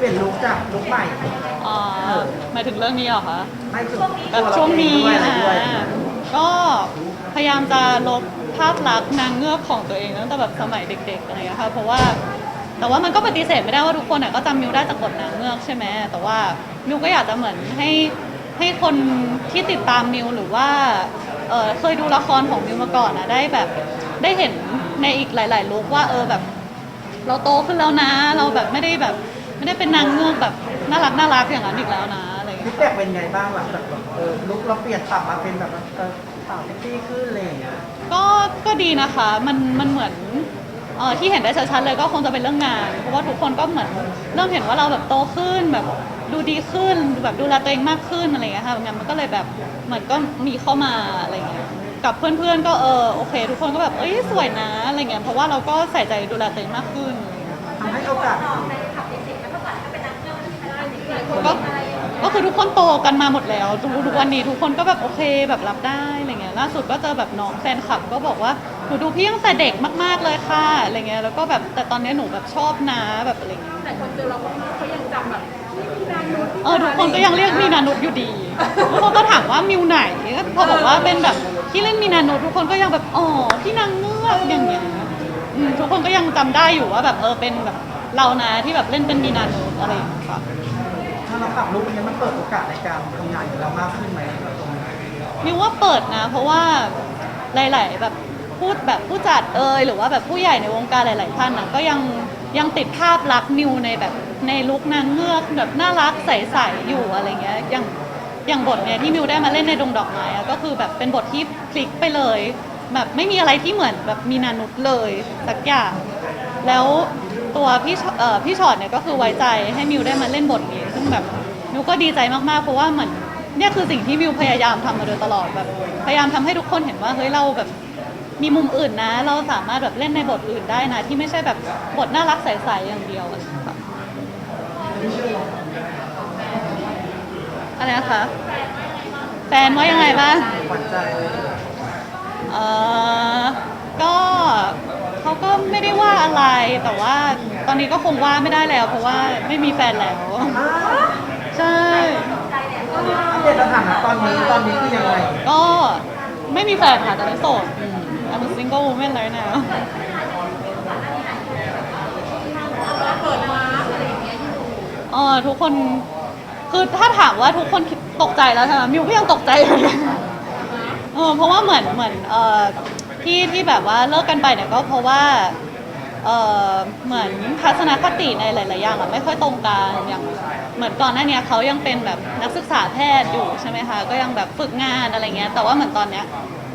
เปลี่ยนลุคจากลุคใหม่อ่าหมายถึงเรื่องนี้เหรอคะไม่ถึงแบบช่วงนี้ตัวเราเองด้วยอะไรอ่าด้วยก็พยายามจะลบภาพลักษณ์นางเงือกของตัวเองตั้งแต่แบบสมัยเด็กๆอะไรอย่างเงี้ยค่ะเพราะว่า แต่ว่ามันก็ปฏิเสธไม่ได้ว่าทุกคนอะก็จำมิวได้จากบทนางเงือกใช่ไหมแต่ว่ามิวก็อยากจะเหมือนให้ให้คนที่ติดตามมิวหรือว่าเออเคยดูละครของมิวมาก่อนนะได้แบบได้เห็นในอีกหลาย ๆ ลุคว่าเออแบบ เราโตขึ้นแล้วนะ เราแบบไม่ได้แบบ ไม่ได้เป็นนางเงือกแบบน่ารักน่ารักอย่างนั้นอีกแล้วนะอะไรอย่างฟีเงี้ยดแบ็กเป็นไงบ้างหลังจากแบบเออลุคเราเปลี่ยนปรับมาเป็นแบบว่าเออสาวเซ็กซี่ขึ้นอะไรอย่างเงี้ยก็ก็ดีนะคะ มันมันเหมือนเออที่เห็นได้ชัดๆเลยก็คงจะเป็นเรื่องงาน เพราะว่าทุกคนก็เหมือนเริ่มเห็นว่าเราแบบโตขึ้นแบบดูดีขึ้นแบบดูแลตัวเองมากขึ้นอะไรอย่างเงี้ยค่ะงานมันก็เลยแบบเหมือนก็มีเข้ามาอะไรอย่างเงี้ย กับเพื่อนๆก็เออโอเค ทุกคนก็แบบเอ้ยสวยนะอะไรเงี้ย เพราะว่าเราก็ใส่ใจดูแลตัวเองมากขึ้นอะไรเงี้ยทำให้โอกาส ก็ ก็คือทุกคนโตกันมาหมดแล้วทุกทุกวันนี้ทุกคนก็แบบโอเคแบบรับได้อะไรเงี้ยล่าสุดก็เจอแบบน้องแฟนคลับก็บอกว่าหนูดูพี่ตั้งแต่เด็กมาก ๆเลยค่ะอะไรเงี้ยแล้วก็แบบแต่ตอนนี้หนูแบบชอบนะแบบอะไรเงี้ยแต่คนเจอเราก็เขายังจำแบบพี่นางนุชเออทุกคนก็ยังเรียกมีนานุษอยู่ดีทุกคนก็ถามว่ามิวไหนก็พอบอกว่าเป็นแบบที่เล่นมีนานุษทุกคนก็ยังแบบอ๋อพี่นางเงือกอย่างเงี้ยอืมทุกคนก็ยังจำได้อยู่ว่าแบบเออเป็นแบบเรานะที่แบบเล่นเป็นมีนานุษอะไรอย่างเงี้ยค่ะ ถ้าเราปรับลุคนี้มันเปิดโอกาสในการทำงานของเรามากขึ้นไหมตรงนี้มิวว่าเปิดนะ เพราะว่าหลาย ๆ แบบพูดแบบผู้จัดเอยหรือว่าแบบผู้ใหญ่ในวงการหลาย ๆ ท่านนะก็ยังยังติดภาพลักษณ์มิวในแบบในลุคนางเงือกแบบน่ารักใส ๆ อยู่อะไรเงี้ยอย่างอย่างบทเนี่ยที่มิวได้มาเล่นในดงดอกไม้อะก็คือแบบเป็นบทที่พลิกไปเลย แบบไม่มีอะไรที่เหมือนแบบมีนานุษเลยสักอย่างแล้ว ตัวพี่ชเอ่อพี่ชอตเนี่ยก็คือไว้ใจให้มิวได้มาเล่นบทนี้ ซึ่งแบบมิวก็ดีใจมากๆ เพราะว่าเหมือนเนี่ยคือสิ่งที่มิวพยายามทำมาโดยตลอดแบบ พยายามทำให้ทุกคนเห็นว่าเฮ้ยเราแบบมีมุมอื่นนะ เราสามารถแบบเล่นในบทอื่นได้นะ ที่ไม่ใช่แบบบทน่ารักใสๆอย่างเดียวอะไรอย่างเงี้ยค่ะอะไรนะคะแฟนว่ายังไงบ้าง หวั่นใจ เออก็ เขาก็ไม่ได้ว่าอะไร แต่ว่าตอนนี้ก็คงว่าไม่ได้แล้ว เพราะว่าไม่มีแฟนแล้วอ้าวใช่อัปเดตสถานะตอนนี้ตอนนี้คือยังไงก็ไม่มีแฟนค่ะตอนนี้โสดอืม I'm a single woman เลยนะเปิดมาอะไรอย่างเงี้ยเออทุกคน คือถ้าถามว่าทุกคนคิดตกใจแล้วใช่ไหมมิวก็ยังตกใจอยู่เลยเออเพราะว่าเหมือนเหมือนเออ ที่ที่แบบว่าเลิกกันไปเนี่ยก็เพราะว่าเออเหมือนทัศนคติในหลาย ๆ อย่างอะไม่ค่อยตรงกันอย่างเหมือนก่อนหน้าเนี้ยเขายังเป็นแบบนักศึกษาแพทย์อยู่ใช่ไหมคะก็ยังแบบฝึกงานอะไรเงี้ยแต่ว่าเหมือนตอนเนี้ย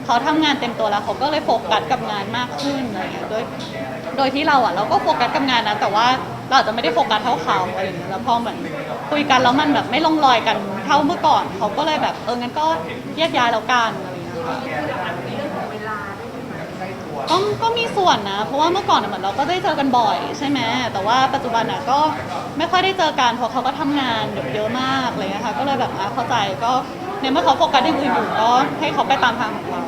เขาทำงานเต็มตัวแล้วเขาก็เลยโฟกัสกับงานมากขึ้นอะไรเงี้ยโดยโดยที่เราอะเราก็โฟกัสกับงานนะแต่ว่าเราอาจจะไม่ได้โฟกัสเท่าเขาอะไรอย่างเงี้ยแล้วพอเหมือนคุยกันแล้วมันแบบไม่ลงรอยกันเท่าเมื่อก่อนเขาก็เลยแบบเอองั้นก็แยกย้ายแล้วกันอะไรเงี้ยค่ะ ก็ก็มีส่วนนะ เพราะว่าเมื่อก่อนอะเหมือนเราก็ได้เจอกันบ่อยใช่ไหมแต่ว่าปัจจุบันอะก็ไม่ค่อยได้เจอกันเพราะเขาก็ทำงานเยอะมากอะไรเลยนะคะก็เลยแบบอะเข้าใจก็ในเมื่อเขาโฟกัสอย่างอื่นอยู่ก็ให้เขาไปตามทางของเขา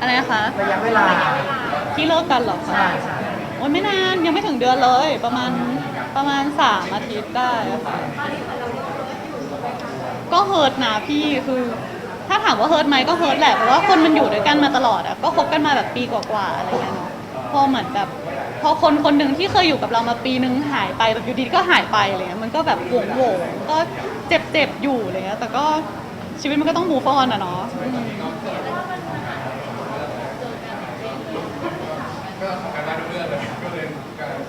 อะไรนะคะระยะเวลาที่เลิกกันเหรอคะใช่ใช่โอ้ยไม่นานยังไม่ถึงเดือนเลย ประมาณประมาณสามอาทิตย์ได้อะค่ะก็เฮิร์ตนะพี่คือ ถ้าถามว่าเฮิร์ตไหมก็เฮิร์ตแหละเพราะว่าคนมันอยู่ด้วยกันมาตลอดอะก็คบกันมาแบบปีกว่าๆอะไรเงี้ยเนาะพอเหมือนแบบพอคนคนหนึ่งที่เคยอยู่กับเรามาปีนึงหายไปแบบอยู่ดีก็หายไปอะไรเงี้ยมันก็แบบโหวงโหวงก็เจ็บเจ็บๆอยู่อะไรเงี้ยแต่ก็ชีวิตมันก็ต้องมูฟออนอะเนาะอืม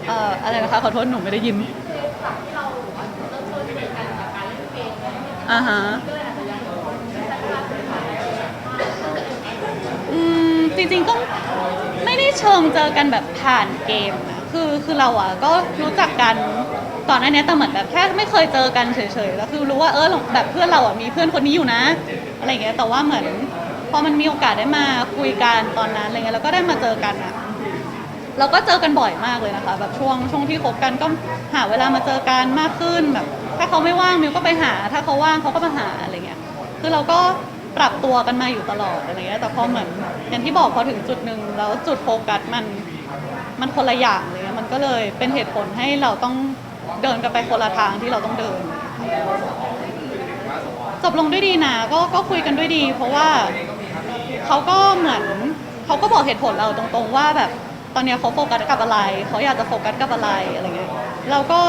เอ่ออะไรนะคะขอโทษหนูไม่ได้ยินอ่าฮะอืมจ ริงๆก็ไม่ได้เชิงเจอกันแบบผ่านเกมนะคือคือเราอะก็รู้จักกันก่อนหน้านี้แต่เหมือนแบบแค่ไม่เคยเจอกันเฉยๆแล้วคือรู้ว่าเออแบบเพื่อนเราอะมีเพื่อนคนนี้อยู่นะอะไรอย่างเงี้ยแต่ว่าเหมือนพอมันมีโอกาสได้มาคุยกันตอนนั้นอะไรเงี้ยแล้วก็ได้มาเจอกันอะเราก็เจอกันบ่อยมากเลยนะคะแบบช่วงช่วงที่คบกันก็หาเวลามาเจอกันมากขึ้นแบบ ถ้าเขาไม่ว่างมิวก็ไปหา ถ้าเขาว่างเขาก็มาหาอะไรเงี้ยคือเราก็ ปรับตัวกันมาอยู่ตลอดอะไรเงี้ยแต่พอเหมือนอย่างที่บอกพอถึงจุดหนึ่งแล้วจุดโฟกัสมันมันคนละอย่างเลยมันก็เลยเป็นเหตุผลให้เราต้องเดินกันไปคนละทางที่เราต้องเดินจบลงด้วยดีนะก็ก็คุยกันด้วยดี เพราะว่าเขาก็เหมือนเขาก็บอกเหตุผลเราตรงๆว่าแบบตอนเนี้ยเขาโฟกัสกับอะไรเขาอยากจะโฟกัสกับอะไรอะไรเงี้ยเราก็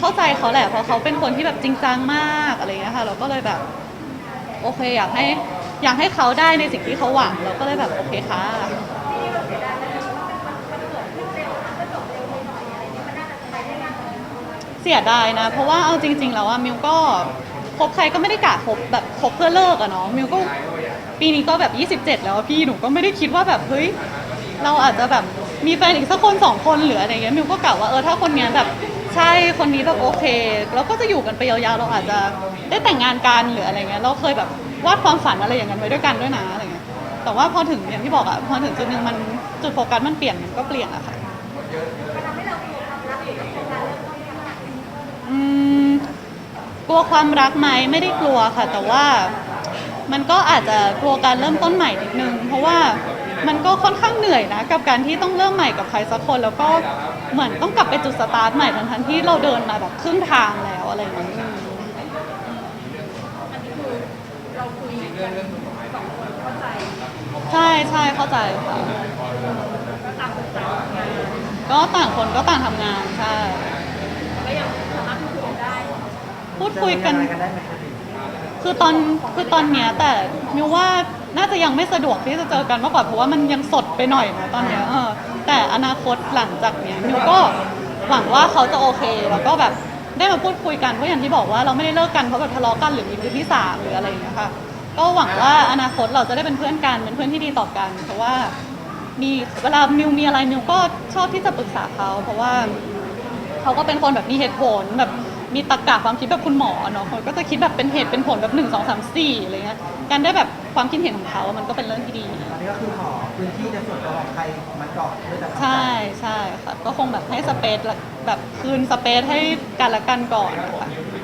เข้าใจเขาแหละเพราะเขาเป็นคนที่แบบจริงจังมากอะไรเงี้ยค่ะ เราก็เลยแบบ โอเคอยากให้อยากให้เขาได้ในสิ่งที่เขาหวังเราก็เลยแบบโอเคค่ะเสียดายนะ เพราะว่าเอาจริง ๆ แล้วอะมิวก็คบใครก็ไม่ได้กะคบแบบคบเพื่อเลิกอะเนาะมิวก็ปีนี้ก็แบบ 27 แล้วพี่หนูก็ไม่ได้คิดว่าแบบเฮ้ยเราอาจจะแบบมีแฟนอีกสักคนสองคนหรืออะไรเงี้ยมิวก็กะว่าเออถ้าคนเนี้ยแบบ ใช่คนนี้แบบโอเคเราก็จะอยู่กันไปยาวๆ เราอาจจะได้แต่งงานกันหรืออะไรเงี้ยเราเคยแบบวาดความฝันอะไรอย่างนั้นไว้ด้วยกันด้วยนะอะไรเงี้ยแต่ว่าพอถึงอย่างที่บอกอะพอถึงจุดหนึ่งมันจุดโฟกัสมันเปลี่ยนมันก็เปลี่ยนอะค่ะอืมกลัวความรักไหมไม่ได้กลัวค่ะ แต่ว่ามันก็อาจจะกลัวการเริ่มต้นใหม่นิดนึงเพราะว่า มันก็ค่อนข้างเหนื่อยนะ กับการที่ต้องเริ่มใหม่กับใครสักคน แล้วก็เหมือนต้องกลับไปจุดสตาร์ทใหม่ทั้งๆที่เราเดินมาแบบครึ่งทางแล้วอะไรอย่างเงี้ยอันนี้คือเราคุยกันสองคนเข้าใจใช่ใช่เข้าใจค่ะก็ตามคนต่างงานก็ต่างคนก็ต่างทำงานใช่ก็ยังสามารถพูดคุยได้พูดคุยกัน เจออะไรกันได้ไหม คือตอนคือตอนเนี้ยแต่มิวว่าน่าจะยังไม่สะดวกที่จะเจอกันมากกว่าเพราะว่ามันยังสดไปหน่อยนะตอนเนี้ยเออแต่อนาคตหลังจากเนี้ยมิวก็หวังว่าเขาจะโอเคแล้วก็แบบได้มาพูดคุยกันเพราะอย่างที่บอกว่าเราไม่ได้เลิกกันเพราะแบบทะเลาะกันหรือมีมือที่สามหรืออะไรอย่างเงี้ยค่ะก็หวังว่าอนาคตเราจะได้เป็นเพื่อนกันเป็นเพื่อนที่ดีต่อกัน เพราะว่ามีเวลามิวมีอะไรมิวก็ชอบที่จะปรึกษาเขา เพราะว่าเขาก็เป็นคนแบบมีเหตุผลแบบ มีตรรกะความคิดแบบคุณหมอเนาะเขาก็จะคิดแบบเป็นเหตุเป็นผลแบบหนึ่งสองสามสี่อะไรเงี้ยการได้แบบความคิดเห็นของเขามันก็เป็นเรื่องที่ดี อันนี้ก็คือขอพื้นที่ในส่วนตัวของใครมันก่อนเพื่อจะทำใช่ใช่ค่ะก็คงแบบให้สเปซละแบบคืนสเปซให้กันและกันก่อนนะคะโอเค